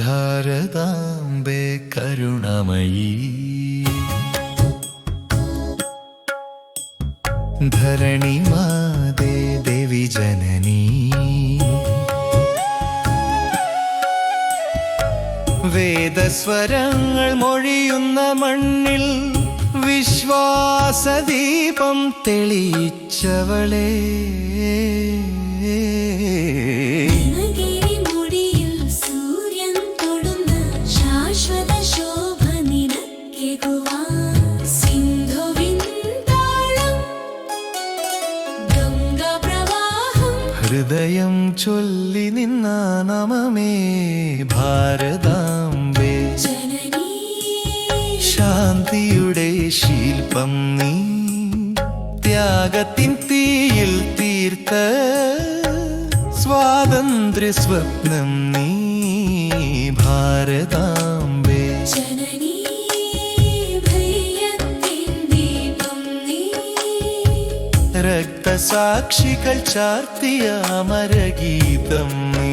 ഭാരതാംബേ കരുണമയീ. ധരണി മാതേ ദേവി ജനനീ. വേദസ്വരങ്ങൾ മൊഴിയുന്ന മണ്ണിൽ വിശ്വാസദീപം തെളിയിച്ചവളേ. ഹൃദയം ചൊല്ലി നിന്ന നമമേ ഭാരതാംബേ. ശാന്തിയുടെ ശില്പം നീ ത്യാഗത്തിൻ തീയിൽ തീർത്ത സ്വാതന്ത്ര്യ സ്വപ്നം നീ ഭാരതാംബേ രക്തസാക്ഷികൾ ചാർത്തിയ അമരഗീതം നീ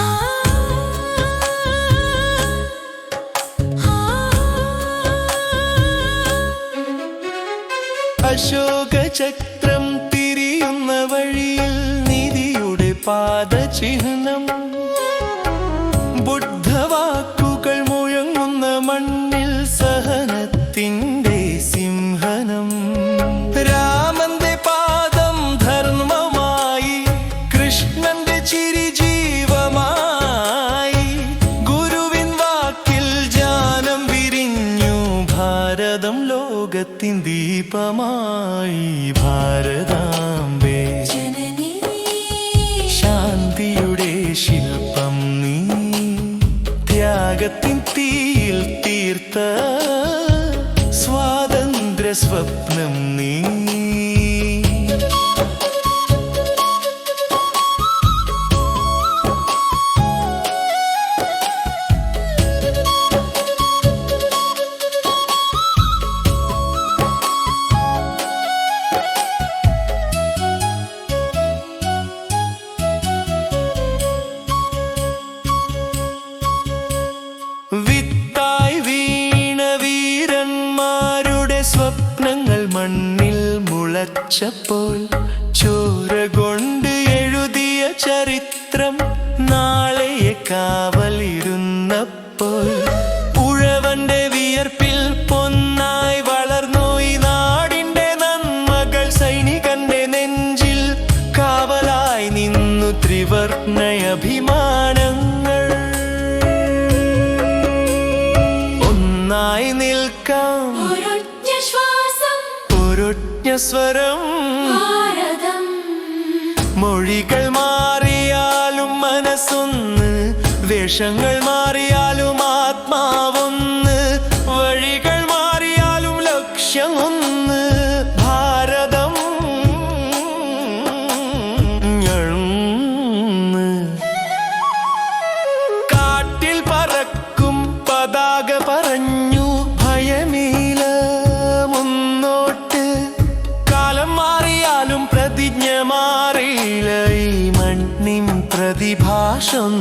ആ പാദചിഹ്നം. ബുദ്ധവാക്കുകൾ മുഴങ്ങുന്ന മണ്ണിൽ സഹനത്തിന്റെ സിംഹനം. രാമന്റെ പാദം ധർമ്മമായി കൃഷ്ണന്റെ ചിരി ജീവമായി. ഗുരുവിൻ വാക്കിൽ ജാനം വിരിഞ്ഞു ഭാരതം ലോകത്തിൻ ദീപമായി. ഭാരതാംബേ തീർത്ത സ്വാതന്ത്ര്യ സ്വപ്നം സ്വപ്നങ്ങൾ മണ്ണിൽ മുളച്ചപ്പോൾ ചോര കൊണ്ട് എഴുതിയ ചരിത്രം നാളെയെ കാവലിരുന്നപ്പോൾ ഉഴവന്റെ വിയർപ്പിൽ പൊന്നായി വളർന്നു ഈ നാടിന്റെ നന്മകൾ സൈനികന്റെ നെഞ്ചിൽ കാവലായി നിന്നു ത്രിവർണയഭിമാനങ്ങൾ ഒന്നായി നിൽക്കാം ഒരൊറ്റ സ്വരം. മൊഴികൾ മാറിയാലും മനസ്സൊന്ന് വേഷങ്ങൾ മാറിയാലും ആത്മാവൊന്ന് പ്രതിഭാഷം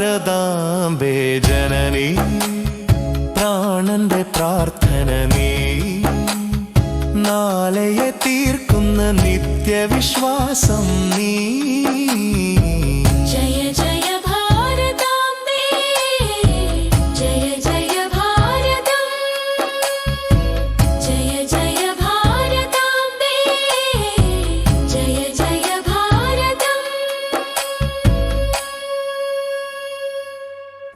ഭാരതാംബേ ജനനി പ്രാണന്റെ പ്രാർത്ഥന നീ. നാളെയെ തീർക്കുന്ന നിത്യവിശ്വാസം നീ.